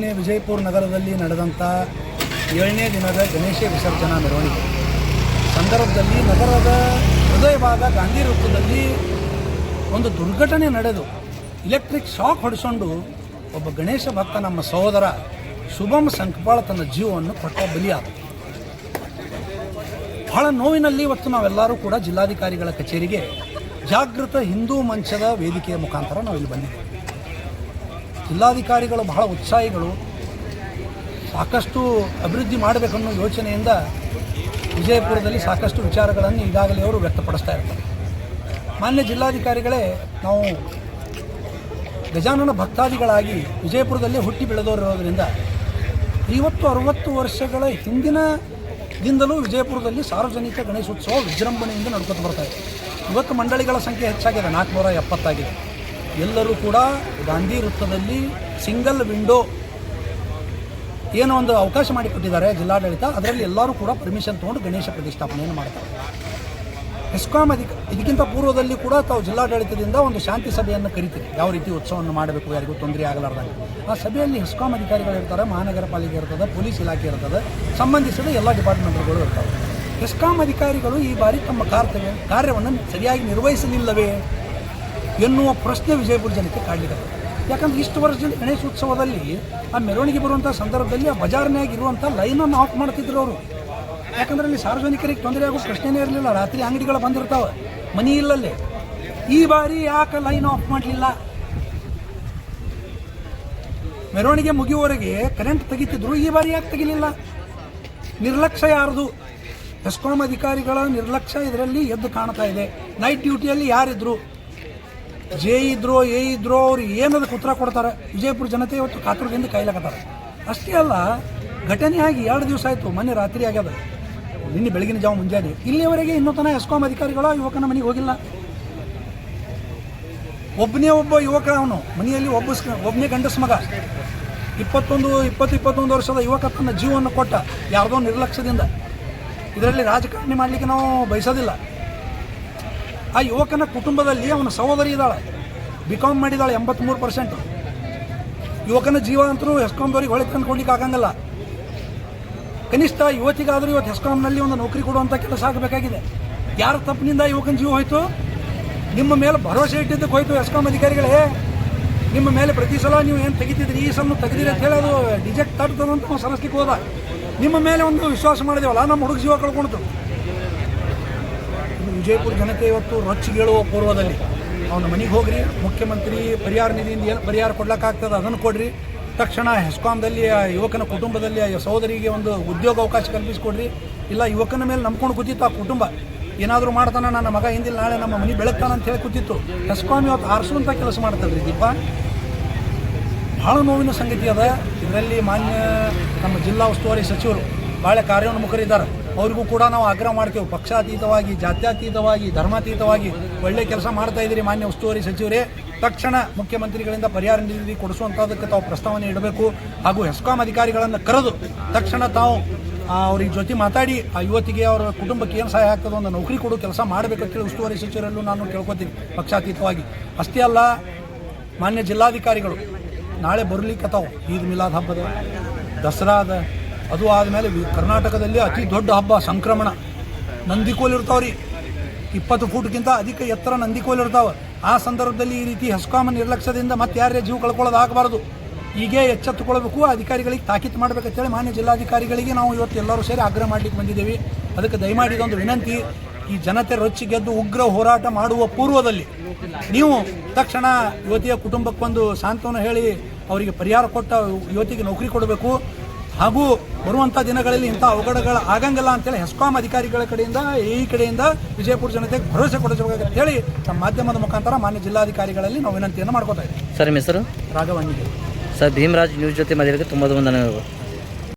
ವಿಜಯಪುರ ನಗರದಲ್ಲಿ ನಡೆದಂಥ ಏಳನೇ ದಿನದ ಗಣೇಶ ವಿಸರ್ಜನಾ ಮೆರವಣಿಗೆ. ಸಂದರ್ಭದಲ್ಲಿ ನಗರದ ಹೃದಯ ಭಾಗ ಗಾಂಧಿ ವೃತ್ತದಲ್ಲಿ ಒಂದು ದುರ್ಘಟನೆ ನಡೆದು ಇಲೆಕ್ಟ್ರಿಕ್ ಶಾಕ್ ಹೊಡೆಸ್ಕೊಂಡು ಒಬ್ಬ ಗಣೇಶ ಭಕ್ತ ನಮ್ಮ ಸಹೋದರ ಶುಭಂ ಸಂಕಪಾಳ ತನ್ನ ಜೀವವನ್ನು ಕೊಟ್ಟ ಬಲಿಯಾದ. ಬಹಳ ನೋವಿನಲ್ಲಿ ಇವತ್ತು ನಾವೆಲ್ಲರೂ ಕೂಡ ಜಿಲ್ಲಾಧಿಕಾರಿಗಳ ಕಚೇರಿಗೆ ಜಾಗೃತ ಹಿಂದೂ ಮಂಚದ ವೇದಿಕೆಯ ಮುಖಾಂತರ ನಾವು ಇಲ್ಲಿ ಬಂದಿದ್ದೇವೆ. ಜಿಲ್ಲಾಧಿಕಾರಿಗಳು ಬಹಳ ಉತ್ಸಾಹಿಗಳು. ಸಾಕಷ್ಟು ಅಭಿವೃದ್ಧಿ ಮಾಡಬೇಕನ್ನೋ ಯೋಚನೆಯಿಂದ ವಿಜಯಪುರದಲ್ಲಿ ಸಾಕಷ್ಟು ವಿಚಾರಗಳನ್ನು ಈಗಾಗಲೇ ಅವರು ವ್ಯಕ್ತಪಡಿಸ್ತಾ ಇರ್ತಾರೆ. ಮಾನ್ಯ ಜಿಲ್ಲಾಧಿಕಾರಿಗಳೇ, ನಾವು ಗಜಾನನ ಭಕ್ತಾದಿಗಳಾಗಿ ವಿಜಯಪುರದಲ್ಲೇ ಹುಟ್ಟಿ ಬೆಳೆದವರಿರೋದ್ರಿಂದ ಐವತ್ತು, ಅರವತ್ತು ವರ್ಷಗಳ ಹಿಂದಿನ ದಿಂದಲೂ ವಿಜಯಪುರದಲ್ಲಿ ಸಾರ್ವಜನಿಕ ಗಣೇಶೋತ್ಸವ ವಿಜೃಂಭಣೆಯಿಂದ ನಡ್ಕೊತ ಬರ್ತಾ ಇದೆ. ಇವತ್ತು ಮಂಡಳಿಗಳ ಸಂಖ್ಯೆ ಹೆಚ್ಚಾಗಿದೆ, ನಾಲ್ಕುನೂರ ಎಪ್ಪತ್ತಾಗಿದೆ. ಎಲ್ಲರೂ ಕೂಡ ಗಾಂಧಿ ವೃತ್ತದಲ್ಲಿ ಸಿಂಗಲ್ ವಿಂಡೋ ಏನೋ ಒಂದು ಅವಕಾಶ ಮಾಡಿಕೊಟ್ಟಿದ್ದಾರೆ ಜಿಲ್ಲಾಡಳಿತ. ಅದರಲ್ಲಿ ಎಲ್ಲರೂ ಕೂಡ ಪರ್ಮಿಷನ್ ತೊಗೊಂಡು ಗಣೇಶ ಪ್ರತಿಷ್ಠಾಪನೆಯನ್ನು ಮಾಡ್ತಾರೆ. ಎಸ್ಕಾಂ ಅಧಿಕ, ಇದಕ್ಕಿಂತ ಪೂರ್ವದಲ್ಲಿ ಕೂಡ ತಾವು ಜಿಲ್ಲಾಡಳಿತದಿಂದ ಒಂದು ಶಾಂತಿ ಸಭೆಯನ್ನು ಕರಿತೀರಿ. ಯಾವ ರೀತಿ ಉತ್ಸವವನ್ನು ಮಾಡಬೇಕು, ಯಾರಿಗೂ ತೊಂದರೆ ಆಗಲಾರ್ದಂಗೆ. ಆ ಸಭೆಯಲ್ಲಿ ಹೆಸ್ಕಾಂ ಅಧಿಕಾರಿಗಳು ಇರ್ತಾರೆ ಮಹಾನಗರ ಪಾಲಿಕೆ ಇರ್ತದೆ, ಪೊಲೀಸ್ ಇಲಾಖೆ ಇರ್ತದೆ, ಸಂಬಂಧಿಸಿದ ಎಲ್ಲ ಡಿಪಾರ್ಟ್ಮೆಂಟ್ಗಳು ಇರ್ತವೆ. ಹೆಸ್ಕಾಂ ಅಧಿಕಾರಿಗಳು ಈ ಬಾರಿ ತಮ್ಮ ಕರ್ತವ್ಯ ಕಾರ್ಯವನ್ನು ಸರಿಯಾಗಿ ನಿರ್ವಹಿಸಲಿಲ್ಲವೇ? ಎನ್ನುವ ಪ್ರಶ್ನೆ ವಿಜಯಪುರ ಜನಕ್ಕೆ ಕಾಡಲಿಕ್ಕೆ ಯಾಕಂದ್ರೆ ಇಷ್ಟು ವರ್ಷದಿಂದ ಗಣೇಶೋತ್ಸವದಲ್ಲಿ ಆ ಮೆರವಣಿಗೆ ಬರುವಂಥ ಸಂದರ್ಭದಲ್ಲಿ ಆ ಬಜಾರ್ನಾಗ ಇರುವಂಥ ಲೈನನ್ನು ಆಫ್ ಮಾಡ್ತಿದ್ರು ಅವರು. ಯಾಕಂದ್ರೆ ಅಲ್ಲಿ ಸಾರ್ವಜನಿಕರಿಗೆ ತೊಂದರೆ ಆಗೋ ಪ್ರಶ್ನೆನೇ ಇರಲಿಲ್ಲ. ರಾತ್ರಿ ಅಂಗಡಿಗಳು ಬಂದಿರ್ತಾವೆ. ಮನಿ ಇಲ್ಲಲ್ಲಿ. ಈ ಬಾರಿ ಯಾಕೆ ಲೈನ್ ಆಫ್ ಮಾಡಲಿಲ್ಲ? ಮೆರವಣಿಗೆ ಮುಗಿಯುವವರೆಗೆ ಕರೆಂಟ್ ತೆಗಿತಿದ್ರು. ಈ ಬಾರಿ ಯಾಕೆ ತೆಗಿಲಿಲ್ಲ? ನಿರ್ಲಕ್ಷ್ಯ ಯಾರ್ದು? ಎಸ್ಕಾಂ ಅಧಿಕಾರಿಗಳ ನಿರ್ಲಕ್ಷ್ಯ ಇದರಲ್ಲಿ ಎದ್ದು ಕಾಣ್ತಾ ಇದೆ. ನೈಟ್ ಡ್ಯೂಟಿಯಲ್ಲಿ ಯಾರಿದ್ರು? ಜೆ ಇದ್ರೋ, ಎ ಇದ್ರೋ, ಅವ್ರು ಏನದಕ್ಕೆ ಉತ್ತರ ಕೊಡ್ತಾರೆ? ವಿಜಯಪುರ ಜನತೆ ಇವತ್ತು ಕಾತುರದಿಂದ ಕೈಲಾಗತ್ತಾರೆ. ಅಷ್ಟೇ ಅಲ್ಲ, ಘಟನೆ ಆಗಿ ಎರಡು ದಿವಸ ಆಯಿತು, ಮೊನ್ನೆ ರಾತ್ರಿ ಆಗ್ಯದ. ನಿನ್ನೆ ಬೆಳಗಿನ ಜಾವ ಮುಂಜಾನೆ. ಇಲ್ಲಿಯವರೆಗೆ ಇನ್ನೂ ತನಕ ಎಸ್ಕಾಂ ಅಧಿಕಾರಿಗಳು ಯುವಕನ ಮನೆಗೆ ಹೋಗಿಲ್ಲ. ಒಬ್ಬನೇ ಒಬ್ಬ ಯುವಕ ಅವನು, ಮನೆಯಲ್ಲಿ ಒಬ್ಬ ಒಬ್ಬನೇ ಗಂಡಸ ಮಗ. ಇಪ್ಪತ್ತೊಂದು, ಇಪ್ಪತ್ತು, ಇಪ್ಪತ್ತೊಂದು ವರ್ಷದ ಯುವಕ ತನ್ನ ಜೀವವನ್ನು ಕೊಟ್ಟ ಯಾವುದೋ ನಿರ್ಲಕ್ಷ್ಯದಿಂದ. ಇದರಲ್ಲಿ ರಾಜಕಾರಣಿ ಮಾಡಲಿಕ್ಕೆ ನಾವು ಬಯಸೋದಿಲ್ಲ. ಆ ಯುವಕನ ಕುಟುಂಬದಲ್ಲಿ ಅವನ ಸಹೋದರಿ ಇದ್ದಾಳೆ. ಬಿ ಕಾಮ್ ಮಾಡಿದ್ದಾಳೆ ಎಂಬತ್ತ್ಮೂರು ಪರ್ಸೆಂಟ್ ಯುವಕನ ಜೀವ ಅಂತೂ ಎಸ್ಕಾಮ್ದವ್ರಿಗೆ ಹೊಳೆ ತಂದ್ಕೊಡ್ಲಿಕ್ಕೆ ಆಗಂಗಿಲ್ಲ. ಕನಿಷ್ಠ ಯುವತಿಗಾದರೂ ಇವತ್ತು ಹೆಸ್ಕಾಂನಲ್ಲಿ ಒಂದು ನೌಕರಿ ಕೊಡುವಂಥ ಕೆಲಸ ಆಗಬೇಕಾಗಿದೆ. ಯಾರ ತಪ್ಪಿನಿಂದ ಯುವಕನ ಜೀವ ಹೋಯಿತು? ನಿಮ್ಮ ಮೇಲೆ ಭರವಸೆ ಇಟ್ಟಿದ್ದಕ್ಕೆ ಹೋಯ್ತು ಎಸ್ಕಾಂ ಅಧಿಕಾರಿಗಳೇ. ನಿಮ್ಮ ಮೇಲೆ ಪ್ರತಿ ಸಲ ನೀವು ಏನು ತೆಗಿತಿದ್ರಿ ಈ ಸಲ ತೆಗೆದಿರಿ ಅಂತ ಹೇಳಿ ಡಿಜೆಕ್ಟ್ ತಟ್ಟದಂತ ನಾವು ಹೋದ. ನಿಮ್ಮ ಮೇಲೆ ಒಂದು ವಿಶ್ವಾಸ ಮಾಡಿದೇವಲ್ಲ, ನಮ್ಮ ಹುಡುಗ ಜೀವ ಕಳ್ಕೊಳ್ತು ವಿಜಯಪುರ ಜನತೆ ಇವತ್ತು ರೊಚ್ಚಿಗೇಳುವ ಪೂರ್ವದಲ್ಲಿ ಅವನ ಮನೆಗೆ ಹೋಗ್ರಿ, ಮುಖ್ಯಮಂತ್ರಿ ಪರಿಹಾರ ನಿಧಿಯಿಂದ ಏನು ಪರಿಹಾರ ಕೊಡ್ಲಿಕ್ಕಾಗ್ತದೆ ಅದನ್ನು ಕೊಡ್ರಿ. ತಕ್ಷಣ ಹೆಸ್ಕಾಮ್ದಲ್ಲಿ ಆ ಯುವಕನ ಕುಟುಂಬದಲ್ಲಿ ಆ ಸಹೋದರಿಗೆ ಒಂದು ಉದ್ಯೋಗ ಅವಕಾಶ ಕಲ್ಪಿಸಿಕೊಡ್ರಿ. ಇಲ್ಲ, ಯುವಕನ ಮೇಲೆ ನಂಬ್ಕೊಂಡು ಕೂತಿತ್ತು ಆ ಕುಟುಂಬ. ಏನಾದರೂ ಮಾಡ್ತಾನೆ ನನ್ನ ಮಗ ಹಿಂದಿಲ್ಲ ನಾಳೆ ನಮ್ಮ ಮನೆ ಬೆಳಗ್ತಾನ ಅಂತ ಹೇಳಿ ಕೂತಿತ್ತು. ಹೆಸ್ಕಾಮ್ ಇವತ್ತು ಆರಿಸುವಂಥ ಕೆಲಸ ಮಾಡ್ತದ್ರಿ ದೀಪ. ಭಾಳ ನೋವಿನ ಸಂಗತಿ ಅದ. ಇದರಲ್ಲಿ ಮಾನ್ಯ ನಮ್ಮ ಜಿಲ್ಲಾ ಉಸ್ತುವಾರಿ ಸಚಿವರು ಭಾಳ ಕಾರ್ಯೋನ್ಮುಖರಿದ್ದಾರೆ. ಅವ್ರಿಗೂ ಕೂಡ ನಾವು ಆಗ್ರಹ ಮಾಡ್ತೇವೆ. ಪಕ್ಷಾತೀತವಾಗಿ, ಜಾತ್ಯತೀತವಾಗಿ, ಧರ್ಮಾತೀತವಾಗಿ ಒಳ್ಳೆ ಕೆಲಸ ಮಾಡ್ತಾ ಇದ್ದೀರಿ ಮಾನ್ಯ ಉಸ್ತುವಾರಿ ಸಚಿವರೇ. ತಕ್ಷಣ ಮುಖ್ಯಮಂತ್ರಿಗಳಿಂದ ಪರಿಹಾರ ನಿಧಿ ಕೊಡಿಸುವಂಥದ್ದಕ್ಕೆ ತಾವು ಪ್ರಸ್ತಾವನೆ ಇಡಬೇಕು. ಹಾಗೂ ಹೆಸ್ಕಾಂ ಅಧಿಕಾರಿಗಳನ್ನು ಕರೆದು ತಕ್ಷಣ ತಾವು ಅವ್ರಿಗೆ ಜೊತೆ ಮಾತಾಡಿ, ಆ, ಯುವತಿಗೆ ಅವರ ಕುಟುಂಬಕ್ಕೆ ಏನು ಸಹಾಯ ಆಗ್ತದೆ ಒಂದು ನೌಕರಿ ಕೊಡು, ಕೆಲಸ ಮಾಡಬೇಕಂತೇಳಿ ಉಸ್ತುವಾರಿ ಸಚಿವರಲ್ಲೂ ನಾನು ಕೇಳ್ಕೊತೀನಿ ಪಕ್ಷಾತೀತವಾಗಿ. ಅಷ್ಟೇ ಅಲ್ಲ, ಮಾನ್ಯ ಜಿಲ್ಲಾಧಿಕಾರಿಗಳು ನಾಳೆ ಬರಲಿಕ್ಕೆ ತಾವು ಈದ್ ಮಿಲಾದ್ ಹಬ್ಬದ ದಸರಾ ಅದ ಆದಮೇಲೆ ಕರ್ನಾಟಕದಲ್ಲಿ ಅತಿ ದೊಡ್ಡ ಹಬ್ಬ ಸಂಕ್ರಮಣ. ನಂದಿಕೋಲ್ ಇರ್ತಾವ್ರಿ. ಇಪ್ಪತ್ತು ಫೂಟ್ಗಿಂತ ಅಧಿಕ ಎತ್ತರ ನಂದಿಕೋಲ್ ಇರ್ತಾವ. ಆ ಸಂದರ್ಭದಲ್ಲಿ ಈ ರೀತಿ ಹೆಸ್ಕಾಮ ನಿರ್ಲಕ್ಷ್ಯದಿಂದ ಮತ್ತೆ ಯಾರೇ ಜೀವ ಕಳ್ಕೊಳ್ಳೋದು ಆಗಬಾರ್ದು. ಹೀಗೆ ಎಚ್ಚೆತ್ತುಕೊಳ್ಬೇಕು. ಅಧಿಕಾರಿಗಳಿಗೆ ತಾಕೀತು ಮಾಡಬೇಕಂತೇಳಿ ಮಾನ್ಯ ಜಿಲ್ಲಾಧಿಕಾರಿಗಳಿಗೆ ನಾವು ಇವತ್ತು ಎಲ್ಲರೂ ಸೇರಿ ಆಗ್ರಹ ಮಾಡ್ಲಿಕ್ಕೆ ಬಂದಿದ್ದೇವೆ. ಅದಕ್ಕೆ ದಯಮಾಡಿ ಇದೊಂದು ವಿನಂತಿ. ಈ ಜನತೆ ರೊಚ್ಚಿ ಗೆದ್ದು ಉಗ್ರ ಹೋರಾಟ ಮಾಡುವ ಪೂರ್ವದಲ್ಲಿ ನೀವು ತಕ್ಷಣ ಯುವತಿಯ ಕುಟುಂಬಕ್ಕೊಂದು ಸಾಂತ್ವನ ಹೇಳಿ ಅವರಿಗೆ ಪರಿಹಾರ ಕೊಟ್ಟ ಯುವತಿಗೆ ನೌಕರಿ ಕೊಡಬೇಕು. ಹಾಗೂ ಬರುವಂಥ ದಿನಗಳಲ್ಲಿ ಇಂಥ ಅವಘಡಗಳು ಆಗಂಗಿಲ್ಲ ಅಂತೇಳಿ ಹೆಸ್ಕಾಂ ಅಧಿಕಾರಿಗಳ ಕಡೆಯಿಂದ ಈ ಕಡೆಯಿಂದ ವಿಜಯಪುರ ಜನತೆಗೆ ಭರವಸೆ ಕೊಡಿಸಬೇಕಂತ ಹೇಳಿ ನಮ್ಮ ಮಾಧ್ಯಮದ ಮುಖಾಂತರ ಮಾನ್ಯ ಜಿಲ್ಲಾಧಿಕಾರಿಗಳಲ್ಲಿ ನಾವು ವಿನಂತಿಯನ್ನು ಮಾಡ್ಕೋತಾ ಇದ್ದೀವಿ. ಸರ್ ನಿಮ್ಮ ಹೆಸರು? ರಾಘವಾಂಗಿ ಸರ್ ಭೀಮರಾಜ್ ನ್ಯೂಸ್ ಜೊತೆ ಮಾತಾಡೋಕ್ಕೆ ತುಂಬ ಧನ್ಯವಾದಗಳು.